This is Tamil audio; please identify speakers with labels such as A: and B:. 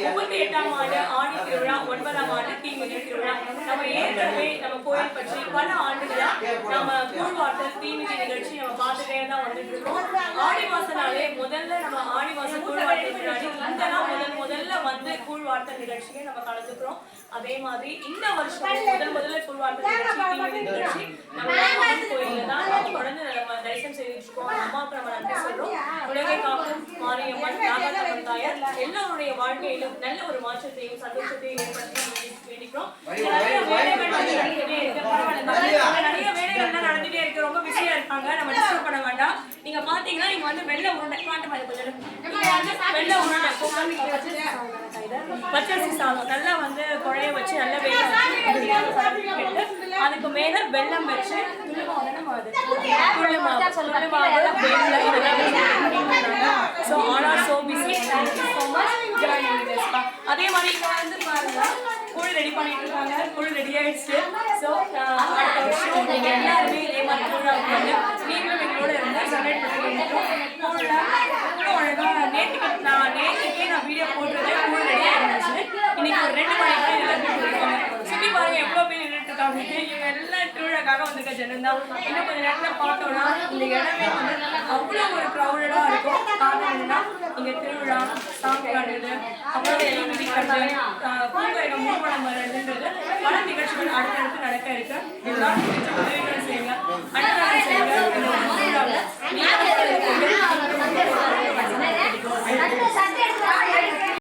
A: முப்பத்தி எட்டாம் ஆண்டு ஆடி திருவிழா ஒன்பதாம் ஆண்டு தீமிதி திருவிழா. நம்ம ஏற்கனவே நம்ம கோயில் பற்றி பல ஆண்டுகளா நம்ம கூழ்வார்த்தல் தீமிதி நிகழ்ச்சி நம்ம பார்த்துட்டே தான் வந்துட்டு இருக்கோம் ஆடி மாசம்னாலே முதல்ல நம்ம ஆடி மாசம் கூழ்வார்த்தல் முன்னாடி இந்த நாள் முதல் முதல்ல வந்து கூழ்வார்த்தல் நிகழ்ச்சியை நம்ம கலந்துக்கிறோம். அதே மாதிரி இந்த வருஷம் முதல் முதல்ல கூழ்வார்த்தல் நிகழ்ச்சி தீமிதி நிகழ்ச்சி நம்ம ராமன் மாரியம்மன் நாகத்தம்மன் தாயார் எல்லோருடைய வாழ்க்கையிலும் நல்ல ஒரு மாற்றத்தையும் சந்தோஷத்தையும் ஏற்படுத்தி வேண்டிக்கிறோம். நிறைய வேலைகள் வந்து நடந்துட்டே இருக்கு. பரவாயில்ல நிறைய நடந்துட்டே இருக்கு. ரொம்ப பிஸியா இருக்காங்க நம்ம டிஸ்டர்ப் பண்ண வேண்டாம். நீங்க பாத்தீங்கன்னா நீங்க வந்து வெள்ளை உருண்டை மாட்டு மாதிரி கொஞ்சம் வெள்ளை உருண்டை பச்சரிசி சாதம். நல்லா வந்து குழைய வச்சு நல்லா எடுத்து, அதுக்கு மேல வெல்லம் வச்சு துள்ளுமாவு தானே மாவு? துள்ளுமாவு துள்ளுமாவு வெல்லம். இதெல்லாம் அதே மாதிரி இங்க வந்து பாருங்க கூழ் ரெடி பண்ணிட்டு இருக்காங்க. கூழ் ரெடி ஆயிடுச்சு. ஸோ uh, அடுத்த வருஷம் நீங்க எல்லாருமே இதே மாதிரி கூழா வந்து நீங்களும் எங்களோட இருந்து செலிப்ரேட் பண்ணிட்டு கூழ்ல அவ்வளோ அழகா நேற்றுக்கு நான் நேற்றுக்கே நான் வீடியோ போட்டுருந்தேன் கூழ் ரெடி ஆயிருந்துச்சு இன்னைக்கு ஒரு ரெண்டு மணிக்கு தான் எல்லாருமே போயிருக்காங்க சுத்தி பாருங்க எவ்வளோ பேர் நின்றுட்டு இருக்காங்க. இவங்க எல்லாம் திருவிழாக்காக வந்திருக்க ஜனம் தான். இன்னும் கொஞ்சம் நேரத்துல பார்த்தோம்னா இந்த இடமே வந்து அவ்வளோ ஒரு க்ரௌடடா இருக்கும். காரணம் என்னன்னா இங்க திருவிழா நிகழ்ச்சி காட்டுறது அப்புறம் நிகழ்ச்சி பூங்கரைகள் மூணு வருதுன்றது பல நிகழ்ச்சிகள் அடுத்தடுத்து நடக்க இருக்கு. எல்லாரும் உதவிகள் செய்யுங்க. அன்னதானம்